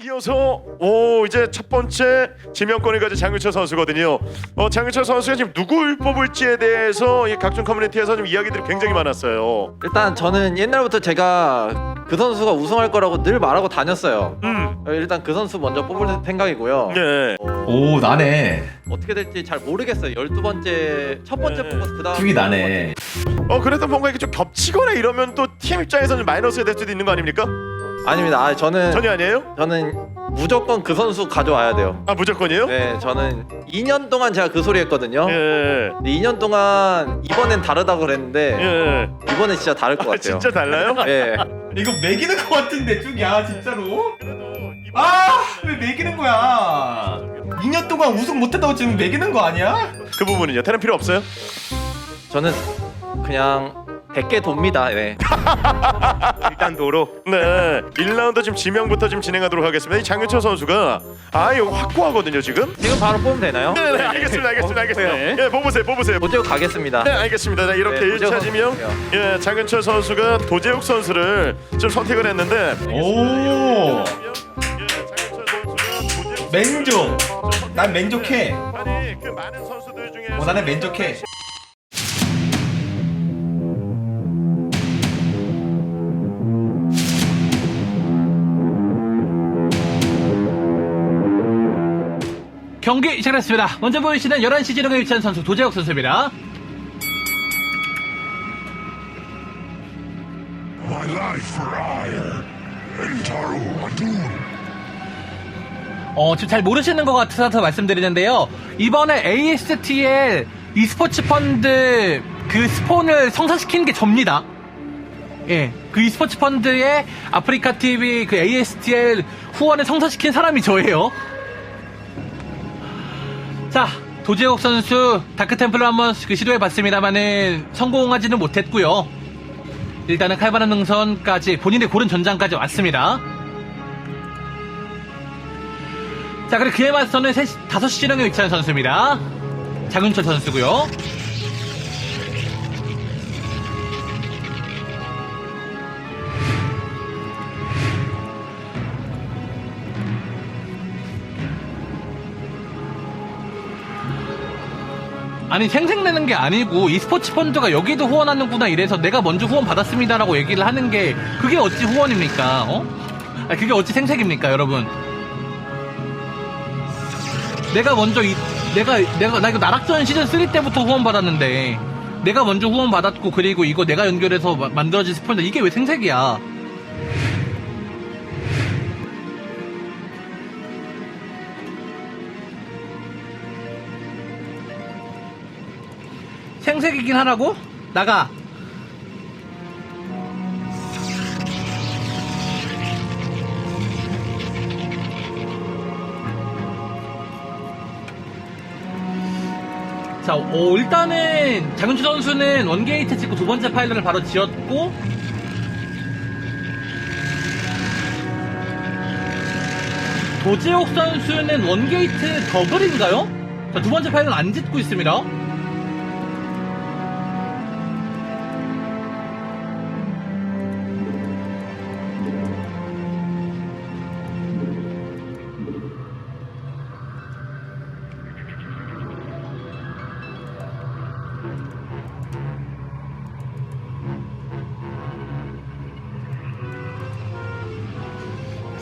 이어서 오 이제 첫 번째 지명권을 가진 장윤철 선수거든요. 어 장윤철 선수가 지금 누굴 뽑을지에 대해서 이 각종 커뮤니티에서 좀 이야기들이 굉장히 많았어요. 일단 저는 옛날부터 제가 그 선수가 우승할 거라고 늘 말하고 다녔어요. 음, 일단 그 선수 먼저 뽑을 생각이고요. 네. 오 나네 어떻게 될지 잘 모르겠어요. 12번째 첫 번째 네. 뽑아서 그다음 툭이 나네 어 그래도 뭔가 이게 좀 겹치거나 이러면 또 팀 입장에서는 마이너스가 될 수도 있는 거 아닙니까? 아닙니다. 아, 저는 전혀 아니에요? 저는 무조건 그 선수 가져와야 돼요. 아 무조건이에요? 네, 저는 2년 동안 제가 그 소리 했거든요. 예. 근데 2년 동안 이번엔 다르다고 그랬는데 예. 이번엔 진짜 다를 것 아, 같아요. 진짜 달라요? 예. 이거 매기는 거 같은데 툭이야 진짜로 아 왜 매기는 거야 2년 동안 우승 못했다고 지금 매기는 거 아니야? 그 부분은요. 다른 필요 없어요? 저는 그냥 100개 돕니다. 네. 일단 도로. 네. 1라운드 지금 지명부터 지금 진행하도록 하겠습니다. 이 장윤철 선수가 아 이거 확고하거든요 지금. 지금 바로 뽑으면 되나요? 네, 네, 알겠습니다, 알겠습니다, 알겠습니다. 네. 예, 뽑으세요, 뽑으세요. 도제우 가겠습니다. 네, 알겠습니다. 네, 이렇게 네, 1차 도재욱 지명, 선수요. 예, 장윤철 선수가 도재욱 선수를 좀 선택을 했는데. 오 예, 선택을 난. 했는데, 아니 그 많은 선수들 중에 어 나는 만족해 경기 시작했습니다. 먼저 보이시는 11시 지령에 위치한 선수 도재혁 선수입니다. 어, 지금 잘 모르시는 것 같아서 말씀드리는데요. 이번에 ASTL e스포츠 펀드 그 스폰을 성사시키는 게 접니다. 예, 그 e스포츠 펀드의 아프리카 TV 그 ASTL 후원을 성사시킨 사람이 저예요. 자, 도재욱 선수 다크템플러 한번 그 시도해봤습니다만은 성공하지는 못했고요. 일단은 칼바람 능선까지 본인의 고른 전장까지 왔습니다. 자, 그리고 그에 맞서는 3시, 5시 진영에 위치한 선수입니다. 장윤철 선수고요. 아니 생색내는 게 아니고 e스포츠 펀드가 여기도 후원하는구나 이래서 내가 먼저 후원 받았습니다라고 얘기를 하는 게 그게 어찌 후원입니까? 어? 아 그게 어찌 생색입니까, 여러분? 내가 먼저 이 내가 내가 나 이거 나락전 시즌 3 때부터 후원 받았는데 내가 먼저 후원 받았고 그리고 이거 내가 연결해서 마- 만들어진 스폰서 이게 왜 생색이야? 생색이긴 하라고? 나가. 자, 어, 일단은 장윤주 선수는 원게이트 찍고 두 번째 파일런을 바로 지었고 도재욱 선수는 원게이트 더블인가요? 자, 두 번째 파일런 안 짓고 있습니다.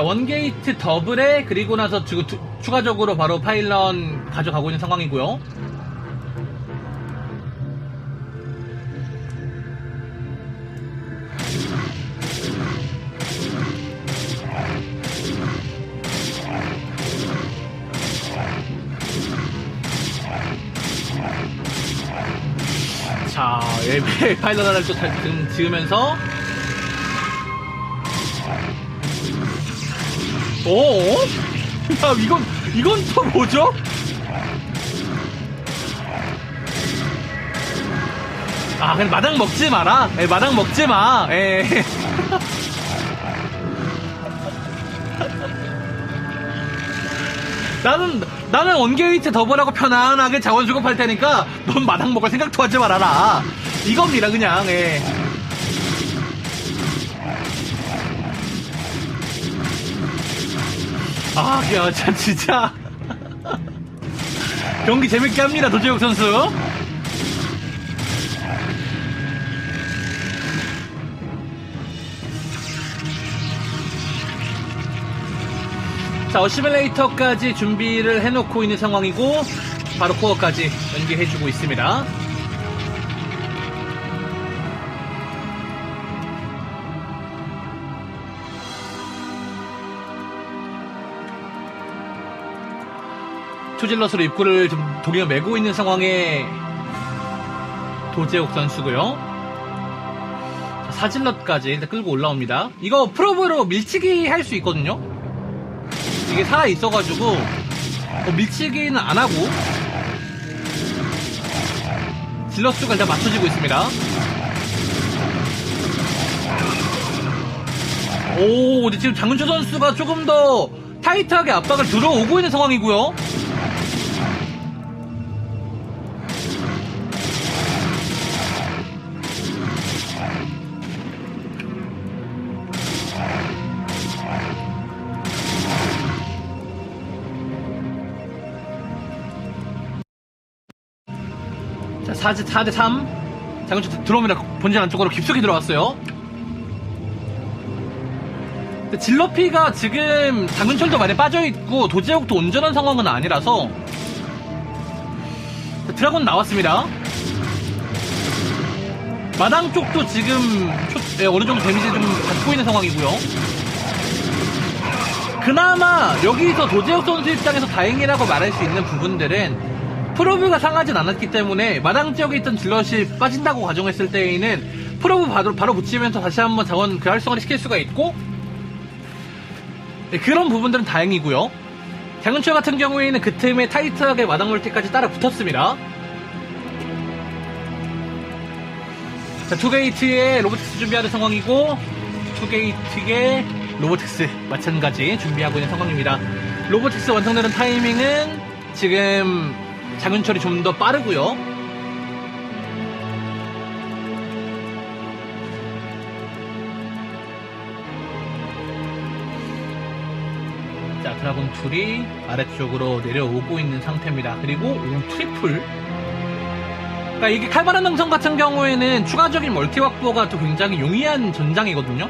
자, 원게이트 더블에 그리고 나서 지금 두- 추가적으로 바로 파일런 가져가고 있는 상황이고요. 자, 예, 파일런 하나를 또 지으면서 오? 야, 이건, 이건 또 뭐죠? 아, 그냥 마당 먹지 마라. 예, 마당 먹지 마. 예. 나는, 나는 원게이트 더블하고 편안하게 자원 수급할 테니까 넌 마당 먹을 생각도 하지 말아라. 이겁니다, 그냥, 예. 아, 야, 참, 진짜. 경기 재밌게 합니다, 도재욱 선수. 자, 어시뮬레이터까지 준비를 해놓고 있는 상황이고, 바로 코어까지 연기해주고 있습니다. 투질럿으로 입구를 좀 독일가 메고 있는 상황에 도재욱 선수고요. 자, 사질럿까지 일단 끌고 올라옵니다. 이거 프로브로 밀치기 할 수 있거든요. 이게 살아 있어가지고 어, 밀치기는 안 하고 질럿 수가 일단 맞춰지고 있습니다. 오, 근데 지금 장윤철 선수가 조금 더 타이트하게 압박을 들어오고 있는 상황이고요. 4대, 4대 3. 장윤철 들어옵니다. 본진 안쪽으로 깊숙이 들어갔어요. 근데 질러피가 지금 장윤철도 많이 빠져있고 도지혁도 온전한 상황은 아니라서 자, 드라곤 나왔습니다. 마당 쪽도 지금 초- 예, 어느 정도 데미지 좀 받고 있는 상황이고요. 그나마 여기서 도지혁 선수 입장에서 다행이라고 말할 수 있는 부분들은 프로브가 상하진 않았기 때문에 마당 지역에 있던 질럿이 빠진다고 가정했을 때에는 프로브 바로, 바로 붙이면서 다시 한번 자원 그 활성화를 시킬 수가 있고 네, 그런 부분들은 다행이고요. 장윤철 같은 경우에는 그 틈에 타이트하게 마당 멀티까지 따라 붙었습니다. 자, 투게이트에 로보틱스 준비하는 상황이고, 투게이트에 로보틱스 마찬가지 준비하고 있는 상황입니다. 로보틱스 완성되는 타이밍은 지금 장윤철이 좀 더 빠르고요. 자, 드라곤 툴이 아래쪽으로 내려오고 있는 상태입니다. 그리고 오 트리플. 그러니까 이게 칼바람 능선 같은 경우에는 추가적인 멀티 확보가 또 굉장히 용이한 전장이거든요.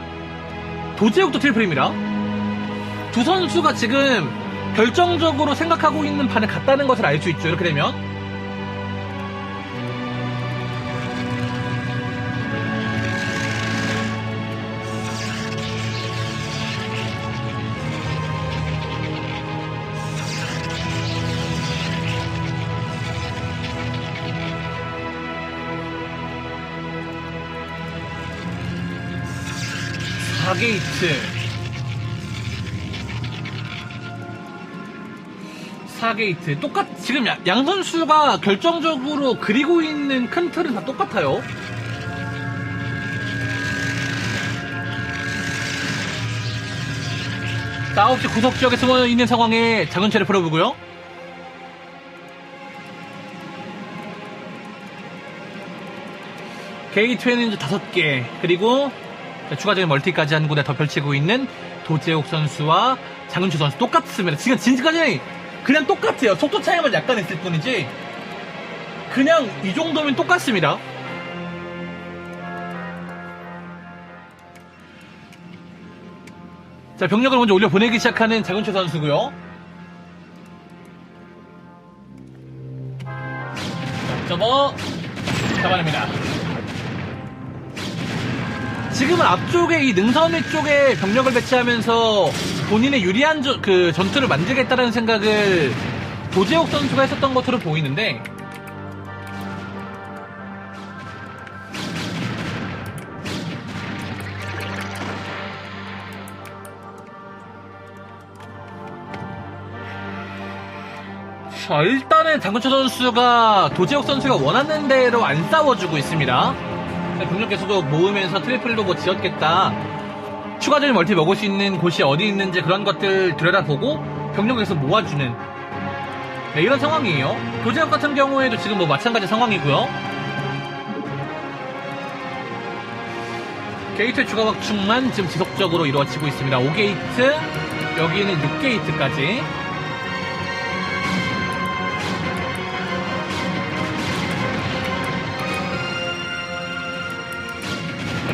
도제욱도 트리플입니다. 두 선수가 지금 결정적으로 생각하고 있는 판을 같다는 것을 알 수 있죠. 이렇게 되면. 사게이트 4게이트 똑같 지금 양, 양 선수가 결정적으로 그리고 있는 큰 틀은 다 똑같아요. 자, 9시 구석 지역에 숨어 있는 상황에 장은철의 프로브고요. 게이트에는 이제 다섯 개 그리고 자, 추가적인 멀티까지 한 군데 더 펼치고 있는 도재욱 선수와 장은철 선수 똑같습니다. 지금 진짜까지 그냥 똑같아요. 속도 차이만 약간 있을 뿐이지 그냥 이 정도면 똑같습니다. 자 병력을 먼저 올려 보내기 시작하는 장은철 선수고요. 점어 잡아냅니다. 지금은 앞쪽에 이 능선 위쪽에 병력을 배치하면서 본인의 유리한 저- 그 전투를 만들겠다는 생각을 도재욱 선수가 했었던 것으로 보이는데 자, 일단은 장근철 선수가 도재욱 선수가 원하는 대로 안 싸워주고 있습니다. 병력 계속 모으면서 트리플도 뭐 지었겠다. 추가적인 멀티 먹을 수 있는 곳이 어디 있는지 그런 것들 들여다보고 병력에서 모아주는 네, 이런 상황이에요. 도재욱 같은 경우에도 지금 뭐 마찬가지 상황이고요. 게이트 추가 확충만 지금 지속적으로 이루어지고 있습니다. 5게이트 여기는 6게이트까지.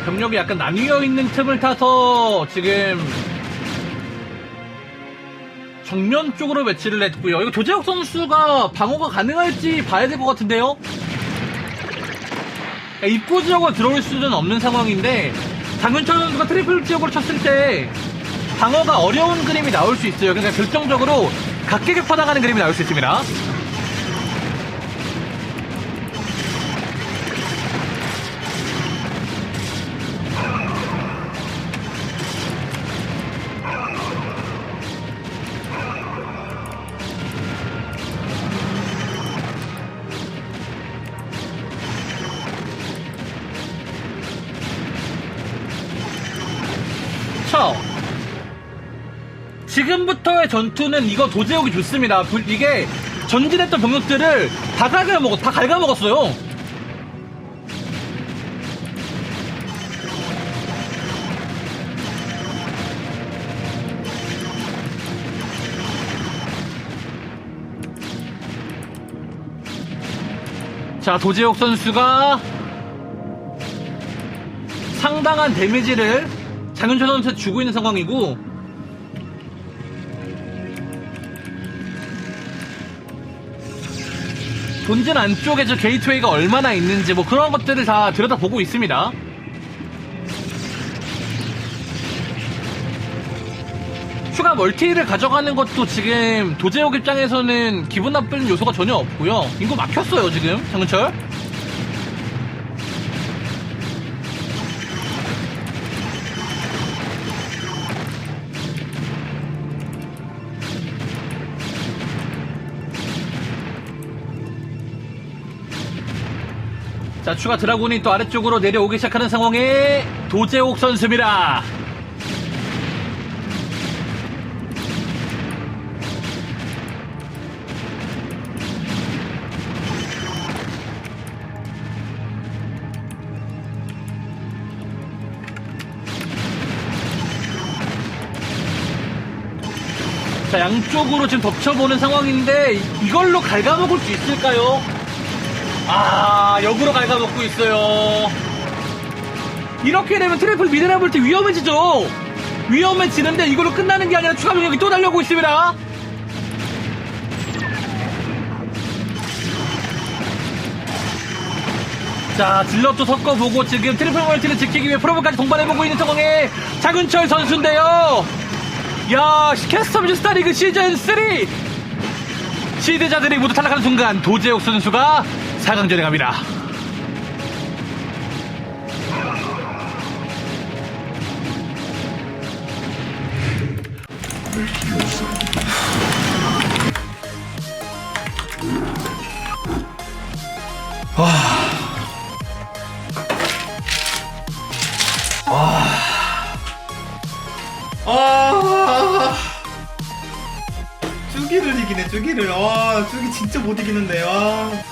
병력이 약간 나뉘어 있는 틈을 타서 지금 정면 쪽으로 배치를 했고요. 이거 조재혁 선수가 방어가 가능할지 봐야 될 것 같은데요. 입구 지역으로 들어올 수는 없는 상황인데 장윤철 선수가 트리플 지역으로 쳤을 때 방어가 어려운 그림이 나올 수 있어요. 그러니까 결정적으로 각계격 퍼나가는 그림이 나올 수 있습니다. 지금부터의 전투는 이거 도제욱이 좋습니다. 불- 이게 전진했던 병력들을 다 갉아먹었, 다 갉아먹었어요. 자, 도재욱 선수가 상당한 데미지를 장윤철 선수한테 주고 있는 상황이고 본진 안쪽에 저 게이트웨이가 얼마나 있는지 뭐 그런 것들을 다 들여다보고 있습니다. 추가 멀티를 가져가는 것도 지금 도제욱 입장에서는 기분 나쁜 요소가 전혀 없고요. 인구 막혔어요 지금 장윤철. 자, 추가 드라군이 또 아래쪽으로 내려오기 시작하는 상황에 도재옥 선수입니다. 자, 양쪽으로 지금 덮쳐보는 상황인데 이걸로 갉아먹을 수 있을까요? 아, 역으로 갉아먹고 있어요. 이렇게 되면 트래플 때 위험해지죠? 위험해지는데 이걸로 끝나는 게 아니라 추가 병력이 또 달려오고 있습니다. 자, 질럿도 섞어보고 지금 트리플 멀티를 지키기 위해 프로브까지 동반해보고 있는 상황에 장윤철 선수인데요. 야, 캐스텀즈 스타리그 시즌 3! 시대자들이 모두 탈락하는 순간 도재욱 선수가 4강전에 갑니다. 아. 쭈기를 이기네 쭈기를. 아 쭈기 진짜 못 이기는데 아 다행이다